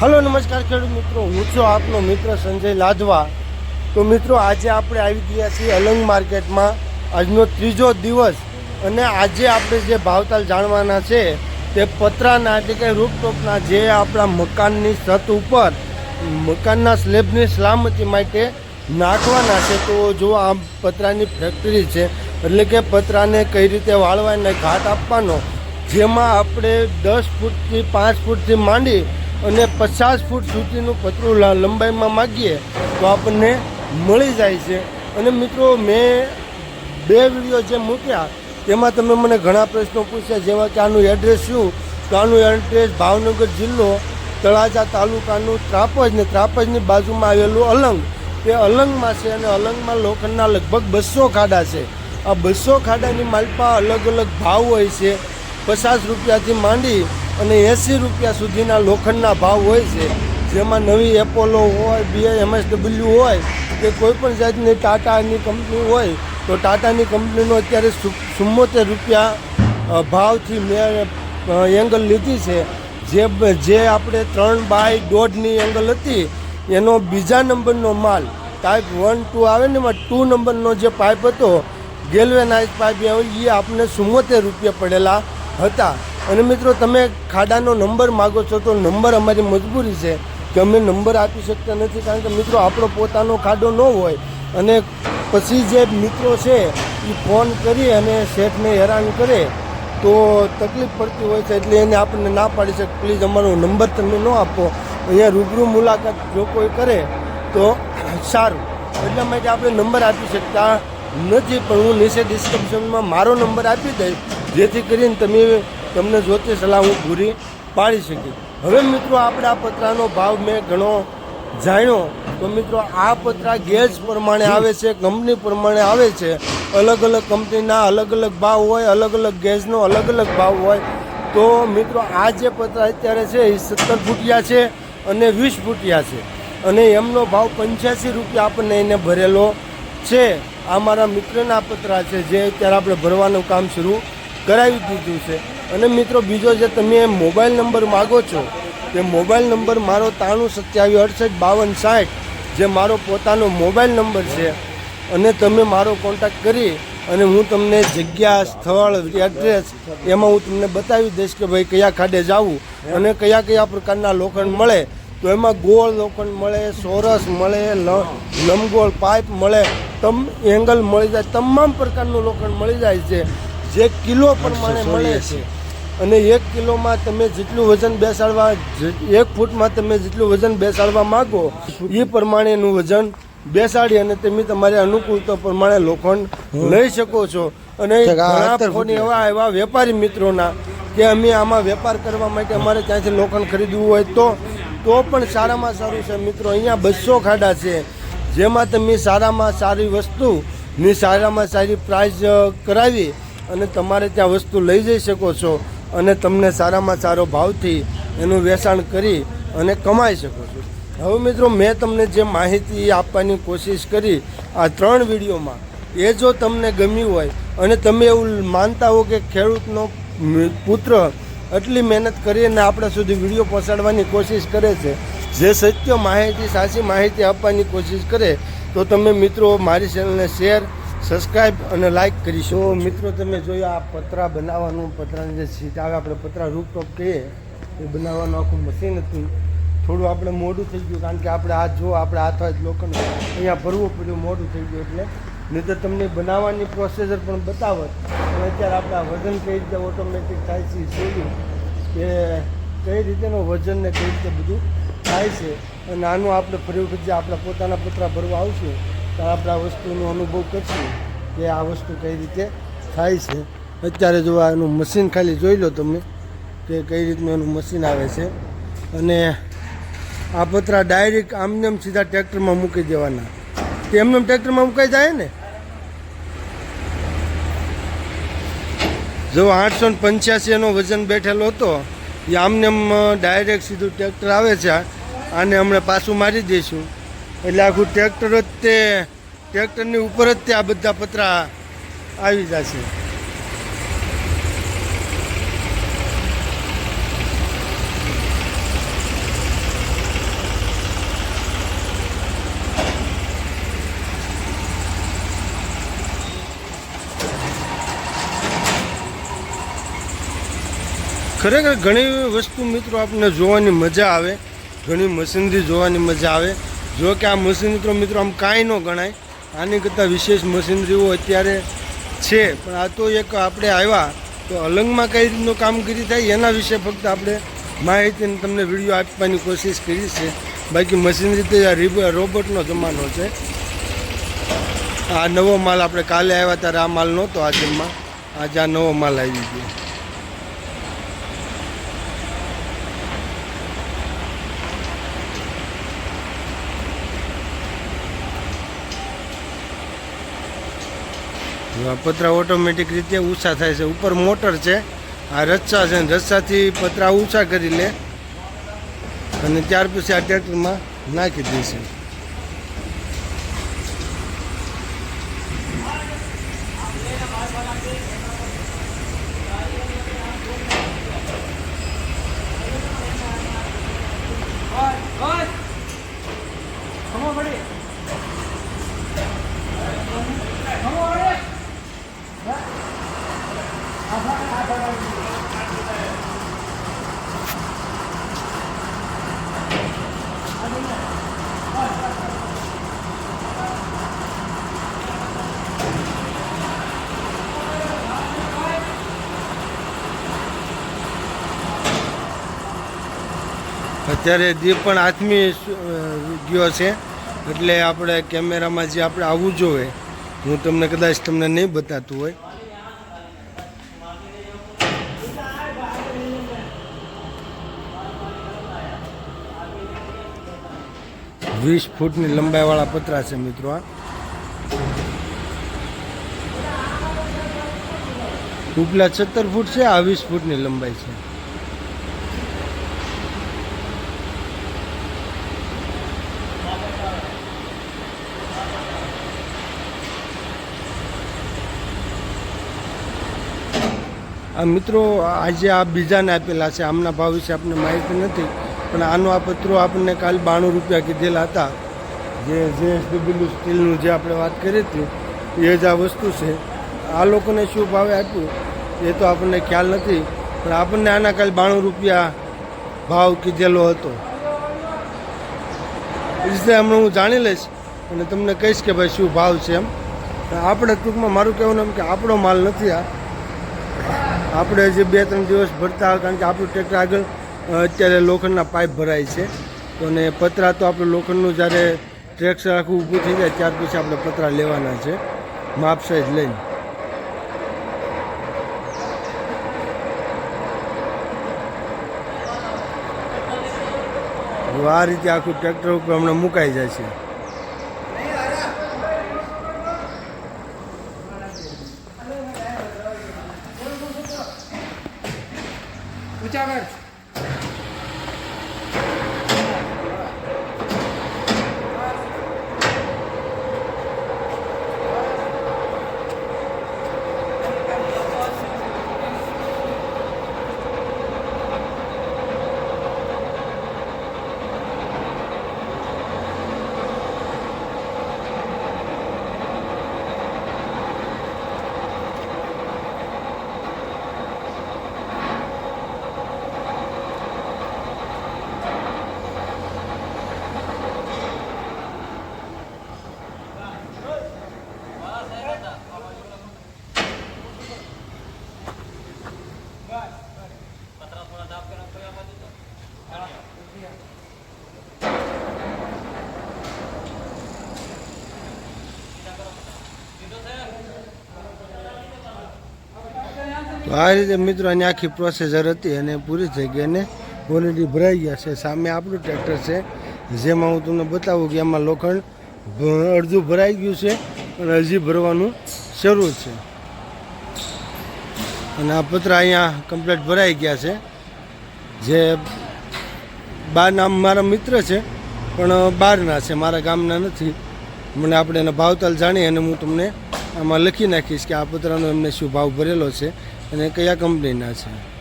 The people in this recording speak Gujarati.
હલો, નમસ્કાર ખેડૂત મિત્રો. હું છું આપનો મિત્ર સંજય લાધવા તો મિત્રો, આજે આપણે આવી ગયા છીએ અલંગ માર્કેટમાં. આજનો ત્રીજો દિવસ અને આજે આપણે જે ભાવતાલ જાણવાના છે તે પતરાના એટલે કે રૂપટોપના જે આપણા મકાનની છત ઉપર, મકાનના સ્લેબની સલામતી માટે નાખવાના છે. તો જો આ પતરાની ફેક્ટરી છે, એટલે કે પતરાને કઈ રીતે વાળવા અને ઘાટ આપવાનો, જેમાં આપણે દસ ફૂટથી પાંચ ફૂટથી માંડી અને પચાસ ફૂટ સુધીનું પતરું લંબાઈમાં માગીએ તો આપણને મળી જાય છે. અને મિત્રો, મેં બે વીડિયો જે મૂક્યા, તેમાં તમે મને ઘણા પ્રશ્નો પૂછ્યા જેવા કે આનું એડ્રેસ શું? તો આનું એડ્રેસ ભાવનગર જિલ્લો, તળાજા તાલુકાનું ત્રાપજ ને ત્રાપજની બાજુમાં આવેલું અલંગ. તે અલંગમાં છે અને અલંગમાં લોખંડના લગભગ બસો ખાડા છે. આ બસો ખાડાની માલપા અલગ અલગ ભાવ હોય છે. પચાસ રૂપિયાથી માંડી અને એંસી રૂપિયા સુધીના લોખંડના ભાવ હોય છે, જેમાં નવી એપોલો હોય બી એમએસડબલ્યુ હોય, કે કોઈ પણ જાતની ટાટાની કંપની હોય, તો ટાટાની કંપનીનો અત્યારે ચુમ્મોતેર રૂપિયા ભાવથી મેં એંગલ લીધી છે. જે જે આપણે ત્રણ બાય દોઢની એંગલ હતી, એનો બીજા નંબરનો માલ ટાઈપ વન ટુ આવે ને એમાં ટુ નંબરનો જે પાઇપ હતો, ગેલવેનાઇઝ પાઇપ એ આપણને ચુમ્મોતેર રૂપિયા પડેલા હતા. અને મિત્રો, તમે ખાડાનો નંબર માગો છો તો નંબર અમારી મજબૂરી છે કે અમે નંબર આપી શકતા નથી કારણ કે મિત્રો, આપણો પોતાનો ખાડો ન હોય. અને પછી જે મિત્રો છે એ ફોન કરી અને શેઠને હેરાન કરે તો તકલીફ પડતી હોય છે એટલે એને આપણને ના પાડી શકે. પ્લીઝ અમારો નંબર તમે ન આપો. અહીંયા રૂબરૂ મુલાકાત જો કોઈ કરે તો સારું. એટલા માટે આપણે નંબર આપી શકતા નથી, પણ હું નીચે ડિસ્ક્રિપ્શનમાં મારો નંબર આપી દઈશ. જેથી કરીને તમે તમને જોતી સલાહ હું પૂરી પાડી શકી હવે મિત્રો આપણે આ પતરાનો ભાવ મેં ઘણો જાણ્યો. તો મિત્રો આ પતરા ગેજ પ્રમાણે આવે છે, કંપની પ્રમાણે આવે છે. અલગ અલગ કંપનીના અલગ અલગ ભાવ હોય, અલગ અલગ ગેસનો અલગ અલગ ભાવ હોય. તો મિત્રો આ જે પતરા અત્યારે છે એ સત્તર ફૂટિયા છે અને વીસ ફૂટિયા છે. અને એમનો ભાવ પંચ્યાસી રૂપિયા આપણને એને ભરેલો છે. આ મારા મિત્રના પતરા છે, જે અત્યારે આપણે ભરવાનું કામ શરૂ કરાવી દીધું છે. અને મિત્રો બીજો જે તમે મોબાઈલ નંબર માગો છો તે મોબાઈલ નંબર મારો ત્રાણું સત્યાવીસ અડસઠ બાવન સાઠ જે મારો પોતાનો મોબાઈલ નંબર છે અને તમે મારો કોન્ટેક્ટ કરી અને હું તમને જગ્યા સ્થળ એડ્રેસ એમાં હું તમને બતાવી દઈશ કે ભાઈ કયા ખાડે જવું અને કયા કયા પ્રકારના લોખંડ મળે. તો એમાં ગોળ લોખંડ મળે સોરસ મળે લંબગોળ પાઇપ મળે તમ એંગલ મળી જાય તમામ પ્રકારનું લોખંડ મળી જાય છે. જે કિલો પ્રમાણે મળે છે. અને એક કિલોમાં તમે જેટલું વજન બેસાડવા એક ફૂટમાં તમે જેટલું વજન બેસાડવા માગો એ પ્રમાણેનું વજન બેસાડી અને તમે તમારી અનુકૂળતા પ્રમાણે લોખંડ લઈ શકો છો. અને ફોન એવા એવા વેપારી મિત્રોના કે અમે આમાં વેપાર કરવા માટે અમારે ત્યાંથી લોખંડ ખરીદવું હોય તો તો પણ સારામાં સારું છે મિત્રો. અહીંયા બસો ખાડા છે. જેમાં તમે સારામાં સારી વસ્તુની સારામાં સારી પ્રાઇઝ કરાવી અને તમારે ત્યાં વસ્તુ લઈ જઈ શકો છો. અને તમને સારામાં સારો ભાવથી એનું વેચાણ કરી અને કમાઈ શકો છો. હવે મિત્રો, મેં તમને જે માહિતી આપવાની કોશિશ કરી આ ત્રણ વિડીયોમાં, એ જો તમને ગમ્યું હોય અને તમે એવું માનતા હો કે ખેડૂતનો પુત્ર આટલી મહેનત કરીને આપણા સુધી વીડિયો પહોંચાડવાની કોશિશ કરે છે, જે સત્ય માહિતી, સાચી માહિતી આપવાની કોશિશ કરે, તો તમે મિત્રો મારી ચેનલને શેર સબસ્ક્રાઈબ અને લાઈક કરીશો. મિત્રો, તમે જોયું આ પતરા બનાવવાનું, પતરાની જે સીટ આવે, આપણે પતરા રૂપટોપ કહીએ, એ બનાવવાનું આખું મશીન હતું. થોડું આપણે મોડું થઈ ગયું, કારણ કે આપણે આ જો, આપણે હાથ જ લોકોને અહીંયા ભરવું પડ્યું, મોડું થઈ ગયું એટલે. નહીં તો તમને બનાવવાની પ્રોસેસર પણ બતાવત. અને અત્યારે આપણે આ વજન કઈ રીતે ઓટોમેટિક થાય છે જોયું કે કઈ રીતેનું વજન ને કઈ રીતે બધું થાય છે. અને આનું આપણે ફરી વખત જે આપણા પોતાના પતરા ભરવા આવશું તો આપણે આ વસ્તુનો અનુભવ કરશું કે આ વસ્તુ કઈ રીતે થાય છે. અત્યારે જો એનું મશીન ખાલી જોઈ લો તમે કે કઈ રીતનું એનું મશીન આવે છે. અને આ પતરા ડાયરેક્ટ આમને આમ સીધા ટ્રેક્ટરમાં મૂકી દેવાના. તે એમને ટ્રેક્ટરમાં મુકાઈ જાય ને? જો આઠસો ને પંચ્યાસી એનો વજન બેઠેલો હતો, એ આમને આમ ડાયરેક્ટ સીધું ટ્રેક્ટર આવે છે. આને હમણાં પાછું મારી દઈશું. એટલે આખું ટ્રેક્ટર જ તે, ટ્રેક્ટરની ઉપર જ તે આ બધા પતરા આવી જશે. ખરેખર ઘણી વસ્તુ મિત્રો આપણને જોવાની મજા આવે, ઘણી મશીનરી જોવાની મજા આવે. જો કે આ મશીનરી તો મિત્રો, આમ કાંઈ ન ગણાય. આની કરતાં વિશેષ મશીનરીઓ અત્યારે છે. પણ આ તો એક આપણે આવ્યા તો અલંગમાં કઈ રીતનું કામગીરી થાય એના વિશે ફક્ત આપણે માહિતી તમને વીડિયો આપવાની કોશિશ કરી છે. બાકી મશીનરી તો આ રીબ- રોબોટનો જમાનો છે. આ નવો માલ આપણે કાલે આવ્યા ત્યારે આ માલ નહોતો આ જીમમાં આજે આ નવો માલ આવી ગયો. પતરા ઓટોમેટિક રીતે ઊંચા થાય છે. ઉપર મોટર છે. આ રસ્સા છે. રસ્સાથી પતરા ઊંચા કરી લે અને ત્યાર પછી આ ટ્રેક્ટરમાં નાખી દેશે અત્યારે જે પણ આત્મી ગયો છે, એટલે આપણે કેમેરામાં જે આપણે આવવું જોઈએ, હું તમને કદાચ તમને નહીં બતાતું હોય. વીસ ફૂટની લંબાઈવાળા પતરા છે મિત્રો આ ઉપલા સત્તર ફૂટ છે, આ વીસ ફૂટની લંબાઈ છે. મિત્રો આજે આ બીજાને આપેલા છે. આમના ભાવ વિશે આપણને માહિતી નથી, પણ આનો આ પત્રો આપણને કાલ બાણું રૂપિયા કીધેલા હતા. જે જે ડબલ્યુ સ્ટીલનું જે આપણે વાત કરી હતી, એ જ આ વસ્તુ છે. આ લોકોને શું ભાવે આપ્યું, એ તો આપણને ખ્યાલ નથી, પણ આપણને આના કાલ બાણું રૂપિયા ભાવ કીધેલો હતો. એ રીતે હમણાં હું જાણી લઈશ, અને તમને કહીશ કે ભાઈ શું ભાવ છે એમ. આપણે ટૂંકમાં મારું કહેવાનું એમ કે આપણો માલ નથી આ. આપણે જે બે ત્રણ દિવસ ભરતા કારણ કે આપણું ટ્રેક્ટર આગળ અત્યારે લોખંડના પાઇપ ભરાય છે. તો ને પતરા તો આપણે લોખંડનું જ્યારે ટ્રેક્ટર આખું ઊભું થઈ જાય ત્યાર પછી આપણે પતરા લેવાના છે. માપ સાઈઝ લઈને. આ રીતે આખું ટ્રેક્ટર ઉપર હમણાં મુકાઈ જાય છે. ઊંચા આ રીતે મિત્રો આની આખી પ્રોસેસર હતી અને પૂરી થઈ ગઈ અને ઓલરેડી ભરાઈ ગયા છે. સામે આપણું ટ્રેક્ટર છે. જેમાં હું તમને બતાવું કે એમાં લોખંડ અડધું ભરાઈ ગયું છે અને હજી ભરવાનું શરૂ છે. અને આ પત્ર અહીંયા કમ્પ્લેટ ભરાઈ ગયા છે. જે બાર નામ મારા મિત્ર છે, પણ બહારના છે. મારા ગામના નથી. મને આપણે એના ભાવતાલ જાણી અને હું તમને આમાં લખી નાખીશ કે આ પત્રનો એમને શું ભાવ ભરેલો છે. અને કયા કંપનીના છે?